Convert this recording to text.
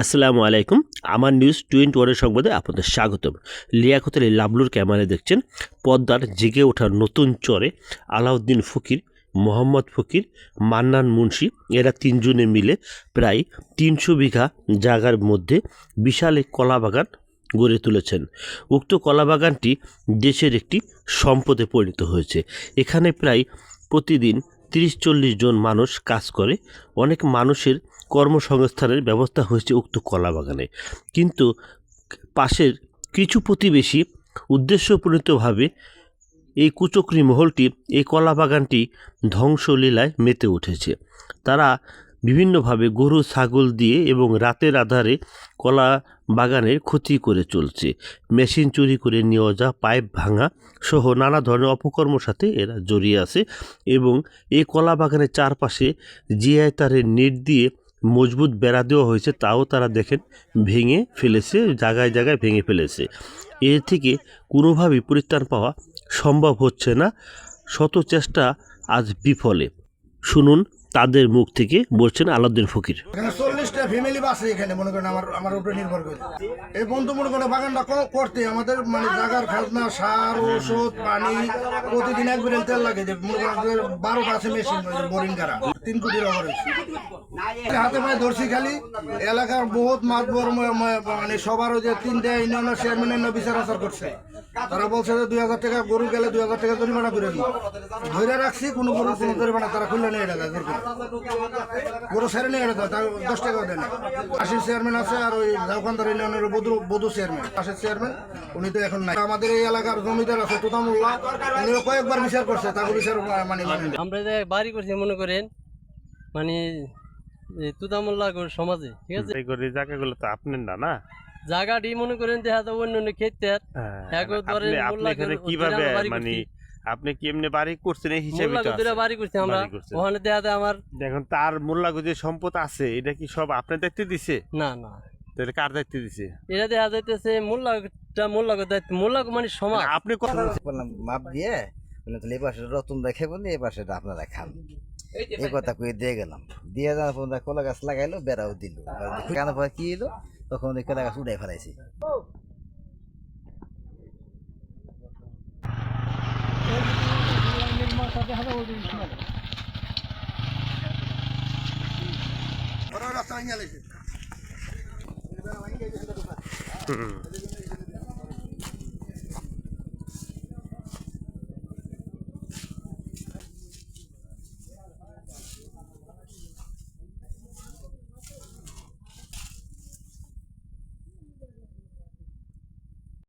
আসসালামু আলাইকুম। আমার নিউজ টোয়েন্টি ওয়ানের সংবাদে আপনাদের স্বাগতম। লিয়াকতের এই লাবলুর ক্যামেরায় দেখছেন, পদ্মার জেগে ওঠার নতুন চরে আলাউদ্দিন ফকির, মোহাম্মদ ফকির, মান্নান মুন্সি, এরা তিনজনে মিলে প্রায় তিনশো বিঘা জায়গার মধ্যে বিশাল এক কলা বাগান গড়ে তুলেছেন। উক্ত কলা বাগানটি দেশের একটি সম্পদে পরিণত হয়েছে। এখানে প্রায় প্রতিদিন তিরিশ চল্লিশ জন মানুষ কাজ করে। অনেক মানুষের কর্মসংস্থানের ব্যবস্থা হয়েছে উক্ত কলা বাগানে কিন্তু পাশের কিছু প্রতিবেশী উদ্দেশ্যপ্রণীতভাবে এই কুচক্রি মহলটি, এই কলা বাগানটি ধ্বংসলীলায় মেতে উঠেছে। তারা বিভিন্নভাবে গরু, ছাগল দিয়ে এবং রাতের আধারে কলা বাগানের ক্ষতি করে চলছে। মেশিন চুরি করে নিয়ে যা পাইপ ভাঙা সহ নানা ধরনের অপকর্মর সাথে এরা জড়িয়ে আছে এবং এই কলা বাগানের চারপাশে জিআই তারের নেট দিয়ে মজবুত বেড়া দেওয়া হয়েছে, তাও তারা দেখেন ভেঙে ফেলেছে, জায়গায় জায়গায় ভেঙে ফেলেছে। এর থেকে কোনোভাবেই পরিত্রাণ পাওয়া সম্ভব হচ্ছে না। শত চেষ্টা আজ বিফলে। শুনুন তাদের মুখ থেকে বলছেন আলাউদ্দিন ফকির। এখানে চল্লিশটা ফ্যামিলি বাসে এখানে, মনে করেন আমার আমার উপরে নির্ভর করে। এই বন্ধু মনে করেন বাগানটা করতে, আমাদের মানে জাগার খাজনা, সার ওষুধ পানি, প্রতিদিন এক বিরেল তেল লাগে। যে মনে করেন যে বারোটা আছে মেশিন বোরিং করা। তিন কোটির অভার হাতে পায়ে ধরছি খালি। এলাকার বহুত মাতবর ম- ম- মানে সবার ওই যে তিনটা ইউনিয়নের চেয়ারম্যানের বিচার আচার করছে। তারা বলছে যে দুই হাজার টাকা গরু গেলে দুই হাজার টাকা জরিমানা করে দিই। ধরে রাখছি কোনো গরু কোনো জরিমানা তারা খুললে নিয়ে এটা দেয় গরু ছেড়ে নিয়ে এটা তার দশ টাকাও দেয় না। আশির চেয়ারম্যান আছে আর ওই ঝাউকান্দার ইউনিয়নের বধু বধু চেয়ারম্যান আশির চেয়ারম্যান উনি তো এখন নাই। আমাদের এই এলাকার জমিদার আছে তুতামুল্লাহ। উনিও কয়েকবার বিচার করছে তাকে বিচার মানে মানে আমরা যে বাড়ি করছি মনে করেন মানে এই তুতামুল্লাহ সমাজে ঠিক আছে? এই করে জায়গাগুলো তো আপনার না না? জায়গাটি মনে করেন দেখা যায় অন্য অন্য ক্ষেত্রে। একবার ধরেন কীভাবে মানে আপনি কি এমনি বাড়ি করছেন? এই হিসাবে। বাড়ি করছি আমরা। ওখানে দেখা যায় আমার দেখুন তার মোল্লা যে সম্পদ আছে এটা কি সব আপনার দায়িত্ব দিছে? না না। তাহলে কার দায়িত্ব দিছে? এটা দেখা যাইতেছে মোল্লাটা মোল্লা দায়িত্ব। মোল্লা মানে সমাজ। আপনি কথা বললাম মাপ দিয়ে বললাম তাহলে এই পাশে রতন দেখে বলি এই পাশে আপনারা খান। এই কথা কয়ে দিয়ে গেলাম। দিয়ে যাওয়ার পর কলা গাছ লাগাইলো বেড়াও দিল। কেন কি এলো তখন ওই কেলা গাছ উড়াই ফেলাইছি। ওরা রাস্তা নিয়ে আলেছে